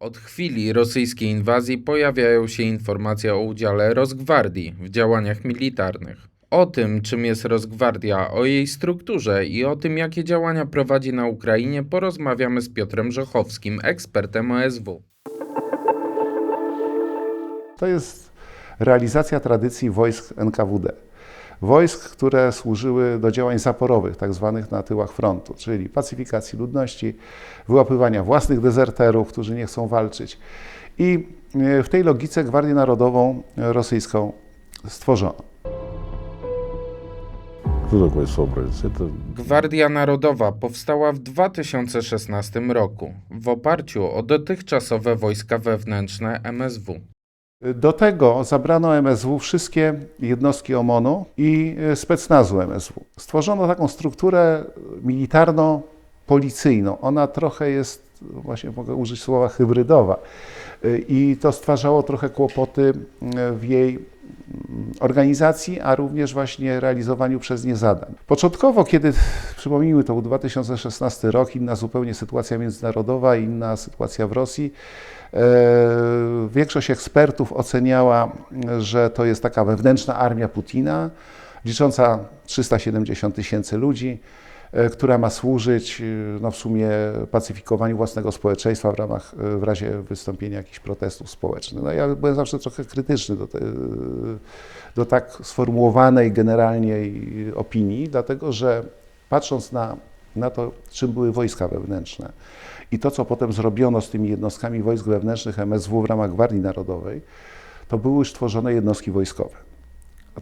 Od chwili rosyjskiej inwazji pojawiają się informacje o udziale Rosgwardii w działaniach militarnych. O tym, czym jest Rosgwardia, o jej strukturze i o tym, jakie działania prowadzi na Ukrainie, porozmawiamy z Piotrem Żochowskim, ekspertem OSW. To jest realizacja tradycji wojsk NKWD Wojsk, które służyły do działań zaporowych, tak zwanych na tyłach frontu, czyli pacyfikacji ludności, wyłapywania własnych dezerterów, którzy nie chcą walczyć. I e, w tej logice Gwardię Narodową rosyjską stworzono. Кто такой Собранец? Это Gwardia Narodowa powstała w 2016 roku w oparciu o dotychczasowe wojska wewnętrzne MSW. Do tego zabrano MSW wszystkie jednostki OMON-u i e, specnazu MSW. Stworzono taką strukturę militarno-policyjną. Ona trochę jest, właśnie mogę użyć słowa hybrydowa. E, I to stwarzało trochę kłopoty e, w jej mm, organizacji, a również właśnie realizowaniu przez nie zadań. Początkowo, kiedy, przypomnijmy, to był 2016 rok, inna zupełnie sytuacja międzynarodowa, inna sytuacja w Rosji, Większość ekspertów oceniała, że to jest taka wewnętrzna armia Putina, licząca 370 tysięcy ludzi, e, która ma służyć e, no, w sumie pacyfikowaniu własnego społeczeństwa w ramach, e, w razie wystąpienia jakichś protestów społecznych. No, ja byłem zawsze trochę krytyczny do, te, do tak sformułowanej generalnie opinii, dlatego że patrząc na, na to, czym były wojska wewnętrzne, i to, co potem zrobiono z tymi jednostkami wojsk wewnętrznych MSW w ramach Gwardii Narodowej, to były już tworzone jednostki wojskowe.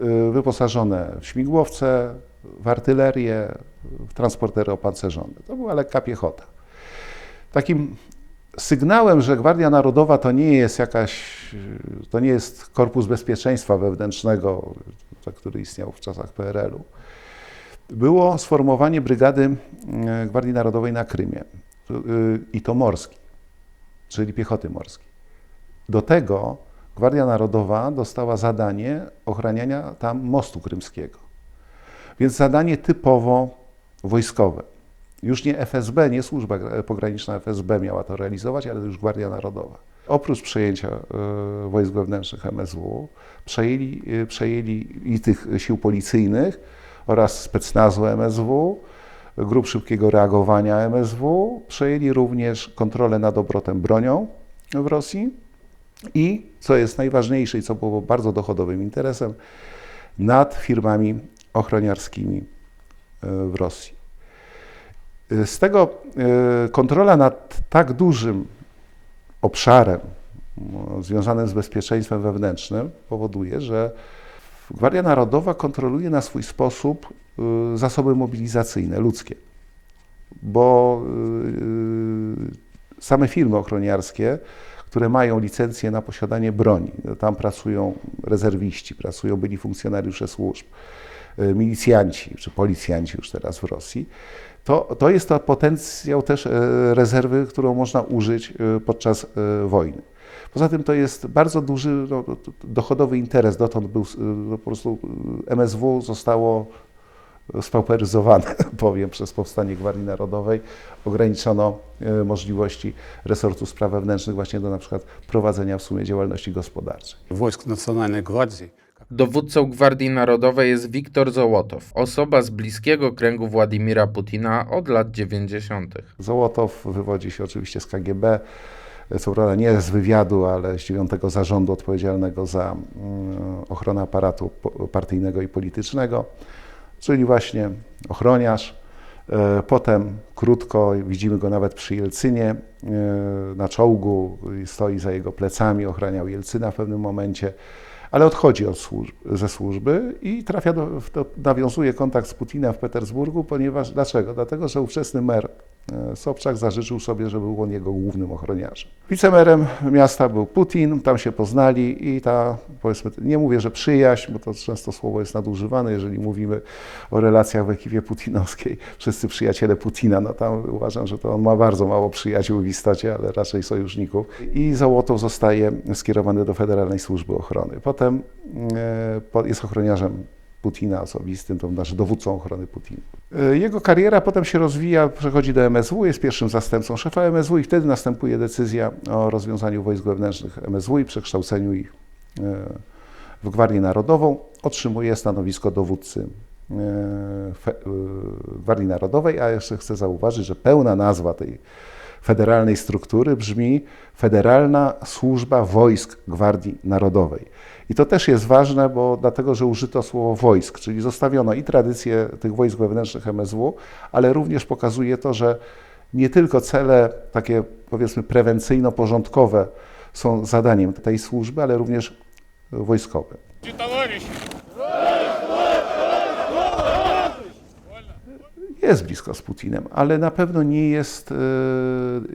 Y, Wyposażone w śmigłowce, w artylerię, w transportery opancerzone. To była lekka piechota. Takim sygnałem, że Gwardia Narodowa to nie jest jakaś, y, to nie jest korpus bezpieczeństwa wewnętrznego, który istniał w czasach PRL-u, było sformowanie brygady y, Gwardii Narodowej na Krymie i to morskiej, czyli piechoty morskiej. Do tego Gwardia Narodowa dostała zadanie ochraniania tam mostu krymskiego. Więc zadanie typowo wojskowe. Już nie FSB, nie służba pograniczna FSB miała to realizować, ale już Gwardia Narodowa. Oprócz przejęcia y, wojsk wewnętrznych MSW, przejęli, y, przejęli i tych sił policyjnych oraz specnazu MSW, grup szybkiego reagowania MSW, przejęli również kontrolę nad obrotem bronią w Rosji i, co jest najważniejsze i co było bardzo dochodowym interesem, nad firmami ochroniarskimi y, w Rosji. Y, Z tego y, kontrola nad tak dużym obszarem związanym z bezpieczeństwem wewnętrznym powoduje, że Gwardia Narodowa kontroluje na swój sposób zasoby mobilizacyjne, ludzkie. Bo y, same firmy ochroniarskie, które mają licencję na posiadanie broni, no, tam pracują rezerwiści, pracują byli funkcjonariusze służb, y, milicjanci czy policjanci już teraz w Rosji, to, to jest to potencjał też e, rezerwy, którą można użyć e, podczas e, wojny. Poza tym to jest bardzo duży no, dochodowy interes. Dotąd był no, po prostu MSW zostało spauperyzowane, powiem, przez powstanie Gwardii Narodowej. Ograniczono e, możliwości resortu spraw wewnętrznych właśnie do na przykład prowadzenia w sumie działalności gospodarczej. Wojsk Nacjonalnej Gwardii Dowódcą Gwardii Narodowej jest Wiktor Załotow, osoba z bliskiego kręgu Władimira Putina od lat 90. Załotow wywodzi się oczywiście z KGB, co prawda nie z wywiadu, ale z dziewiątego zarządu odpowiedzialnego za mm, ochronę aparatu partyjnego i politycznego czyli właśnie ochroniarz. E, Potem krótko, widzimy go nawet przy Jelcynie, e, na czołgu, stoi za jego plecami, ochraniał Jelcyna w pewnym momencie, ale odchodzi od ze służby i trafia do, to, nawiązuje kontakt z Putinem w Petersburgu, ponieważ, dlaczego? Dlatego, że ówczesny mer Sobczak zażyczył sobie, żeby był on jego głównym ochroniarzem. Wicemerem miasta był Putin, tam się poznali i ta, powiedzmy, nie mówię, że przyjaźń, bo to często słowo jest nadużywane, jeżeli mówimy o relacjach w ekipie putinowskiej, wszyscy przyjaciele Putina, no tam uważam, że to on ma bardzo mało przyjaciół w istocie, ale raczej sojuszników. I Załotow zostaje skierowany do Federalnej Służby Ochrony. Potem e, jest ochroniarzem Putina osobistym, to znaczy dowódcą ochrony Putina. E, Jego kariera potem się rozwija, przechodzi do MSW, jest pierwszym zastępcą szefa MSW i wtedy następuje decyzja o rozwiązaniu wojsk wewnętrznych MSW i przekształceniu ich e, w Gwardię Narodową. Otrzymuje stanowisko dowódcy e, Gwardii Narodowej, a jeszcze chcę zauważyć, że pełna nazwa tej federalnej struktury brzmi Federalna Służba Wojsk Gwardii Narodowej. I to też jest ważne, bo dlatego, że użyto słowo wojsk, czyli zostawiono i tradycję tych wojsk wewnętrznych MSW, ale również pokazuje to, że nie tylko cele takie powiedzmy prewencyjno-porządkowe są zadaniem tej służby, ale również wojskowe. Jest blisko z Putinem, ale na pewno nie jest e,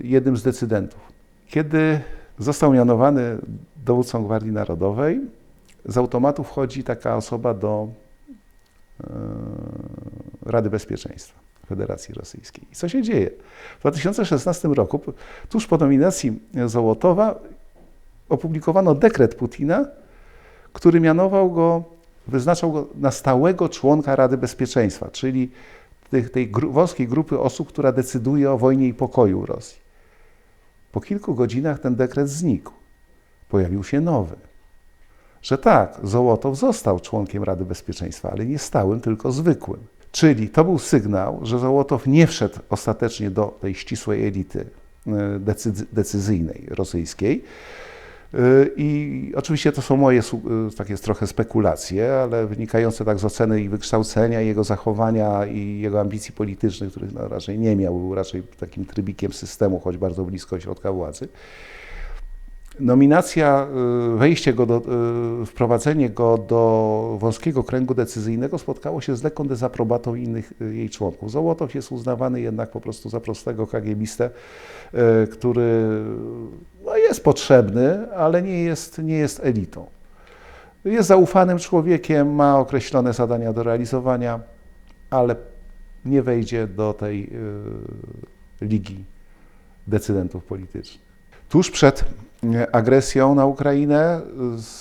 jednym z decydentów. Kiedy został mianowany dowódcą Gwardii Narodowej, z automatu wchodzi taka osoba do e, Rady Bezpieczeństwa Federacji Rosyjskiej. I co się dzieje? W 2016 roku, tuż po nominacji Zołotowa, opublikowano dekret Putina, który mianował go, wyznaczał go na stałego członka Rady Bezpieczeństwa, czyli tej, tej gru, wąskiej grupy osób, która decyduje o wojnie i pokoju w Rosji. Po kilku godzinach ten dekret znikł. Pojawił się nowy. Że tak, Zołotow został członkiem Rady Bezpieczeństwa, ale nie stałym, tylko zwykłym. Czyli to był sygnał, że Zołotow nie wszedł ostatecznie do tej ścisłej elity e, decyzy- decyzyjnej rosyjskiej. E, I oczywiście to są moje e, takie trochę spekulacje, ale wynikające tak z oceny i wykształcenia, jego zachowania i jego ambicji politycznych, których no raczej nie miał, był raczej takim trybikiem systemu, choć bardzo blisko środka władzy. Nominacja, y, wejście go do, y, wprowadzenie go do wąskiego kręgu decyzyjnego spotkało się z lekką dezaprobatą innych y, jej członków. Zołotow jest uznawany jednak po prostu za prostego kagiebistę, y, który jest potrzebny, ale nie jest, nie jest elitą. Jest zaufanym człowiekiem, ma określone zadania do realizowania, ale nie wejdzie do tej y, ligi decydentów politycznych. Tuż przed e, agresją na Ukrainę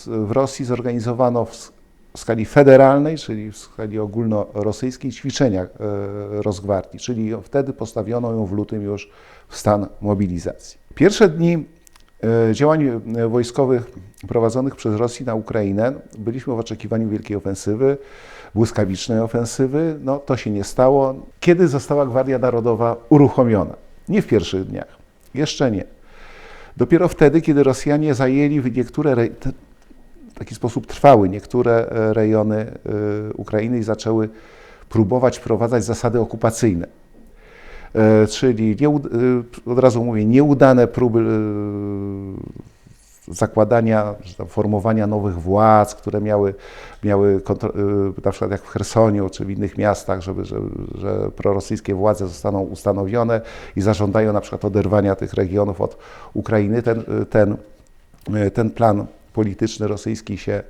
w Rosji zorganizowano w, skali federalnej, czyli w skali ogólnorosyjskiej, ćwiczenia e, Rosgwardii, czyli wtedy postawiono ją w lutym już w stan mobilizacji. Pierwsze dni działań e, wojskowych prowadzonych przez Rosję na Ukrainę byliśmy w oczekiwaniu wielkiej ofensywy, błyskawicznej ofensywy. No to się nie stało. Kiedy została Gwardia Narodowa uruchomiona? Nie w pierwszych dniach. Jeszcze nie. Dopiero wtedy, kiedy Rosjanie zajęli niektóre, w taki sposób trwały niektóre e, rejony e, Ukrainy i zaczęły próbować wprowadzać zasady okupacyjne. E, Czyli nie, od razu mówię, nieudane próby e, zakładania, formowania nowych władz, które miały, miały na przykład jak w Chersoniu czy w innych miastach, żeby, że, że prorosyjskie władze zostaną ustanowione i zażądają na przykład oderwania tych regionów od Ukrainy. Ten, ten, ten plan polityczny rosyjski się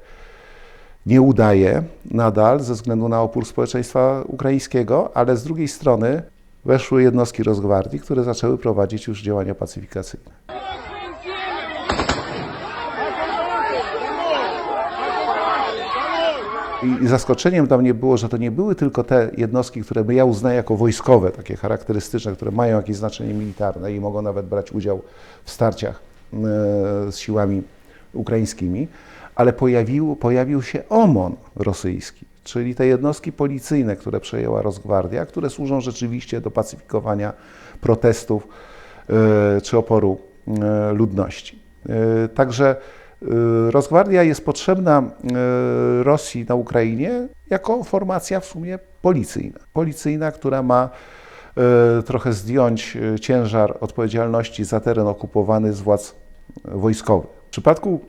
nie udaje nadal ze względu na opór społeczeństwa ukraińskiego, ale z drugiej strony weszły jednostki Rosgwardii, które zaczęły prowadzić już działania pacyfikacyjne. I, I zaskoczeniem dla mnie było, że to nie były tylko te jednostki, które ja uznaję jako wojskowe, takie charakterystyczne, które mają jakieś znaczenie militarne i mogą nawet brać udział w starciach e, z siłami ukraińskimi, ale pojawił, pojawił się OMON rosyjski, czyli te jednostki policyjne, które przejęła Rosgwardia, które służą rzeczywiście do pacyfikowania protestów e, czy oporu e, ludności. E, Także Rosgwardia jest potrzebna Rosji na Ukrainie jako formacja w sumie policyjna. Policyjna, która ma trochę zdjąć ciężar odpowiedzialności za teren okupowany z władz wojskowych. W przypadku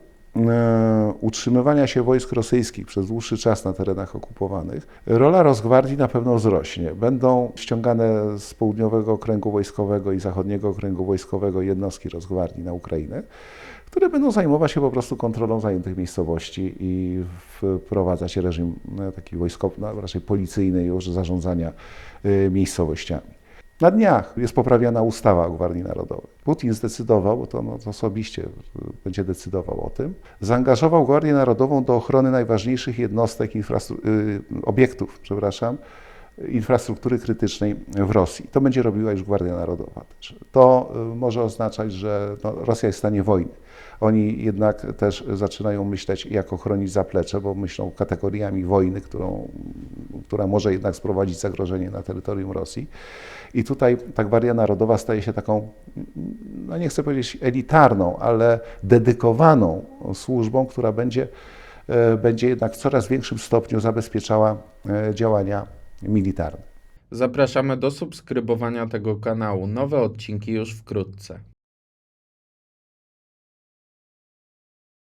utrzymywania się wojsk rosyjskich przez dłuższy czas na terenach okupowanych, rola Rosgwardii na pewno wzrośnie. Będą ściągane z południowego okręgu wojskowego i zachodniego okręgu wojskowego jednostki Rosgwardii na Ukrainę, które będą zajmować się po prostu kontrolą zajętych miejscowości i wprowadzać reżim e, taki wojskowy, no, raczej policyjny już zarządzania e, miejscowościami. Na dniach jest poprawiana ustawa o Gwardii Narodowej. Putin zdecydował, bo to, to osobiście y, będzie decydował o tym, zaangażował Gwardię Narodową do ochrony najważniejszych jednostek, y, obiektów, przepraszam, infrastruktury krytycznej w Rosji. To będzie robiła już Gwardia Narodowa też. To y, może oznaczać, że no, Rosja jest w stanie wojny. Oni jednak też zaczynają myśleć, jak ochronić zaplecze, bo myślą kategoriami wojny, którą, która może jednak sprowadzić zagrożenie na terytorium Rosji. I tutaj ta Gwardia Narodowa staje się taką, no nie chcę powiedzieć elitarną, ale dedykowaną służbą, która będzie, e, będzie jednak w coraz większym stopniu zabezpieczała e, działania militarne. Zapraszamy do subskrybowania tego kanału. Nowe odcinki już wkrótce.